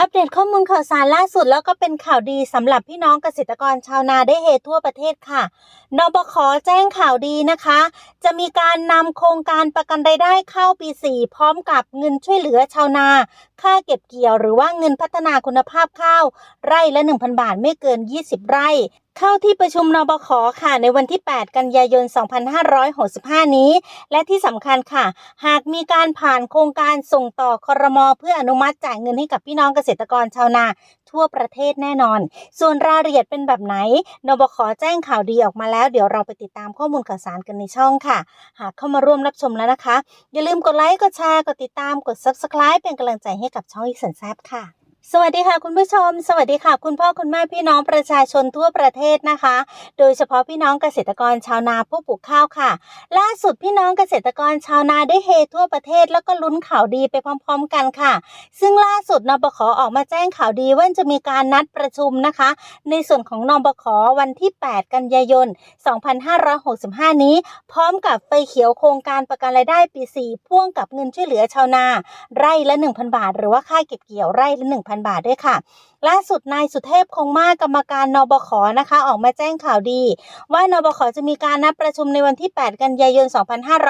อัปเดตข้อมูลข่าวสารล่าสุดแล้วก็เป็นข่าวดีสำหรับพี่น้องเกษตรกรชาวนาได้เฮทั่วประเทศค่ะ นบคแจ้งข่าวดีนะคะ จะมีการนำโครงการประกันรายได้เข้าปี 4 พร้อมกับเงินช่วยเหลือชาวนา ค่าเก็บเกี่ยวหรือว่าเงินพัฒนาคุณภาพข้าว ไร่ละ 1,000 บาทไม่เกิน 20 ไร่ เข้าที่ประชุมนบขค่ะ ในวันที่ 8 กันยายน 2565 นี้ และที่สำคัญค่ะ หากมีการผ่านโครงการส่งต่อครมอเพื่ออนุมัติจ่ายเงินให้กับพี่น้องเกษตรกรชาวนาทั่วประเทศแน่นอน ส่วนรายละเอียดเป็นแบบไหน นบขแจ้งข่าวดีออกมาแล้ว เดี๋ยวเราไปติดตามข้อมูลข่าวสารกันในช่องค่ะ หากเข้ามาร่วมรับชมแล้วนะคะ อย่าลืมกดไลค์ กดแชร์ กดติดตาม กด Subscribe เป็นกำลังใจให้กับช่องอีสันแซบค่ะ สวัสดีค่ะคุณผู้ชม สวัสดีค่ะ คุณพ่อคุณแม่พี่น้องประชาชนทั่วประเทศนะคะ โดยเฉพาะพี่น้องเกษตรกรชาวนาผู้ปลูกข้าวค่ะ ล่าสุดพี่น้องเกษตรกรชาวนาได้เฮทั่วประเทศแล้วก็ลุ้นข่าวดีไปพร้อม ๆ กันค่ะ ซึ่งล่าสุดนบขออกมาแจ้งข่าวดีว่าจะมีการนัดประชุมนะคะ ในส่วนของนบขวันที่ 8 กันยายน 2565 นี้ พร้อมกับไฟเขียวโครงการประกันรายได้ปี 4 พ่วงกับเงินช่วยเหลือชาวนา ไร่ละ 1,000 บาท หรือว่าค่าเก็บเกี่ยวไร่ละ1,000 บาทด้วยค่ะ ล่าสุดนายสุเทพคงมากกรรมการนบขนะคะ ออกมาแจ้งข่าวดี ว่านบขจะมีการนัดประชุมในวันที่ 8 กันยายน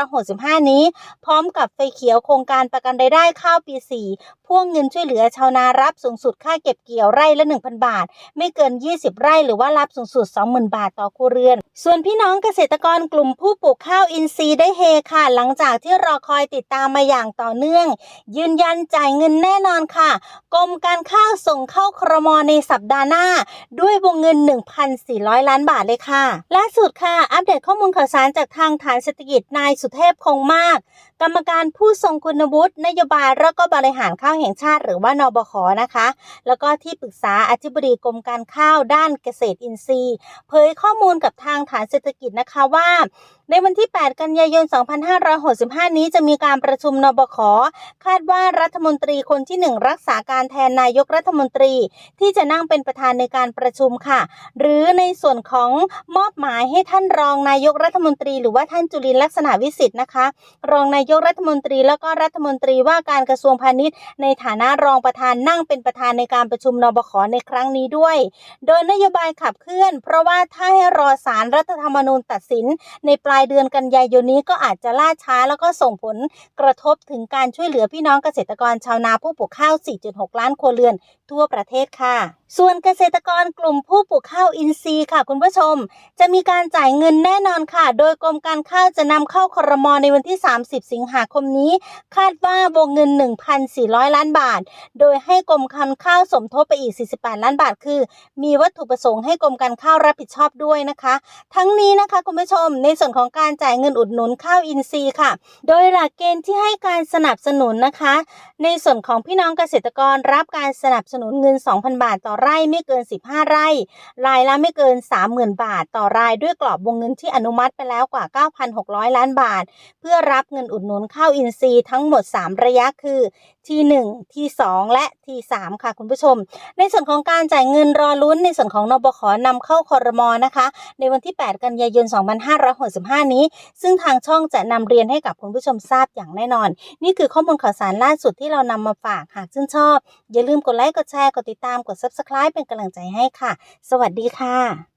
2565 นี้ พร้อมกับไฟเขียวโครงการประกันรายได้ข้าวปี 4 พ่วงเงินช่วยเหลือชาวนารับสูงสุดค่าเก็บเกี่ยวไร่ละ 1,000 บาท ไม่เกิน 20 ไร่หรือว่ารับสูงสุด 20,000 บาทต่อครัวเรือน ส่วนพี่น้องเกษตรกรกลุ่มผู้ปลูกข้าวอินทรีย์ได้เฮค่ะ หลังจากที่รอคอยติดตามมาอย่างต่อเนื่อง ยืนยันจ่ายเงินแน่นอนค่ะกรมการการข้าวส่งเข้าครมในสัปดาห์หน้า ด้วยวงเงิน 1,400 ล้านบาทเลยค่ะ ล่าสุดค่ะ อัปเดตข้อมูลข่าวสารจากทางฐานเศรษฐกิจนายสุเทพคงมาก กรรมการผู้ทรงคุณวุฒินโยบายแล้วก็บริหารข้าวแห่งชาติ หรือว่านบขนะคะ แล้วก็ที่ปรึกษาอธิบดีกรมการข้าวด้านเกษตรอินทรีย์ เผยข้อมูลกับทางฐานเศรษฐกิจนะคะว่าในวันที่ 8 กันยายน 2565 นี้จะมีการประชุมนบขคาดว่ารัฐมนตรีคนที่ 1 รักษาการแทนนายกรัฐมนตรี ที่จะนั่งเป็นประธานในการประชุมค่ะ หรือในส่วนของมอบหมายให้ท่านรองนายกรัฐมนตรี หรือว่าท่านจุลินลักษณะวิสิทธิ์นะคะ รองนายกรัฐมนตรีแล้วก็รัฐมนตรีว่าการกระทรวงพาณิชย์ ในฐานะรองประธานนั่งเป็นประธานในการประชุมนบขในครั้งนี้ด้วย โดยนโยบายขับเคลื่อน เพราะว่าถ้าให้รอสารรัฐธรรมนูญตัดสิน ในปลายเดือนกันยายนนี้ก็อาจจะล่าช้าแล้วก็ส่งผลกระทบถึงการช่วยเหลือพี่น้องเกษตรกรชาวนาผู้ปลูกข้าว 4.6 ล้านครัวเรือนทั่วประเทศค่ะ ส่วนเกษตรกรกลุ่มผู้ปลูกข้าวอินทรีย์ค่ะคุณผู้ชม จะมีการจ่ายเงินแน่นอนค่ะ โดยกรมการข้าวจะนำเข้าครมในวันที่ 30 สิงหาคมนี้ คาดว่าวงเงิน 1,400 ล้านบาท โดยให้กรมการข้าวสมทบไปอีก 48 ล้านบาท คือ มีวัตถุประสงค์ให้กรมการข้าวรับผิดชอบด้วยนะคะ ทั้งนี้นะคะคุณผู้ชม ในส่วนของการจ่ายเงินอุดหนุนข้าวอินทรีย์ค่ะ โดยหลักเกณฑ์ที่ให้การสนับสนุนนะคะ ในส่วนของพี่น้องเกษตรกรรับการสนับสนุนเงิน 2,000 บาทต่อไร่ไม่เกิน 15 ไร่ รายละไม่เกิน 30,000 บาท ต่อรายด้วยกรอบวงเงินที่อนุมัติไปแล้วกว่า 9,600 ล้านบาท เพื่อรับเงินอุดหนุนข้าวอินทรีย์ทั้งหมด 3 ระยะคือ ที่ 1 ที่ 2 และที่ 3 ค่ะคุณผู้ชม ในส่วนของการจ่ายเงินรอลุ้นในส่วนของนบขนำเข้าคอรมอนะคะ ในวันที่ 8 กันยายน 2565 นี้ ซึ่งทางช่องจะนำเรียนให้กับคุณผู้ชมทราบอย่างแน่นอน นี่คือข้อมูลข่าวสารล่าสุดที่เรานำมาฝากหากชื่นชอบ อย่าลืมกดไลค์กดแชร์กดติดตามกด Subscribe เป็นกำลังใจให้ค่ะ สวัสดีค่ะ